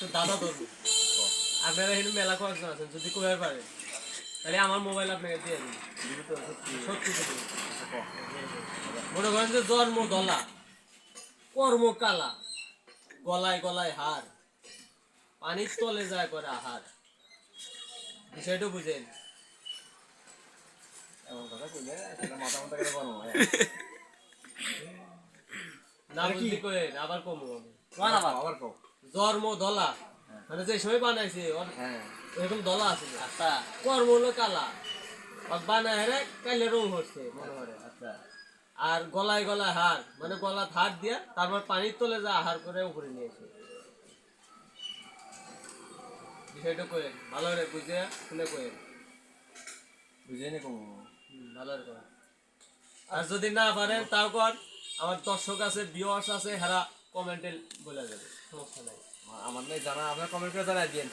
তো দাদা ধরবো আপনারা এখানে মেলা কয়েকজন আছেন যদি কোয়ার পারেন। তাহলে আমার মোবাইল আপনাকে দিয়ে দিন। সত্যি সত্যি মনে করেন যে জন্ম দলা কর্ম কালা গলায় গলায় হার পানির তলে যায় করে আহার। বিষয়টা বুঝেন। এমন কথা কইলে মাথা মাথা করে গরম হয় না বুঝলি করেন আবার কমু আবার আবার কও। জন্ম দলা। মানে যে সময় বানাইছে হ্যাঁ। এরকম দলা আছে। আচ্ছা। কর্ম হলো কালা। আর বানায় রে কাইলে রং হচ্ছে। আচ্ছা। আর গলায় গলায় হার। মানে গলা দিয়া তারপর পানির তলে যা আহার করে উপরে নিয়েছে বিষয়টা কয়েন ভালো করে বুঝে শুনে কয়েন বুঝে নি কম। ভালো করেন। আর যদি না পারেন তাও কর। আমার দর্শক আছে ভিউয়ার্স আছে হেরা কমেন্টে বলে যাবে আমার নেই জানা আপনার কমেন্ট করে জানাই দিন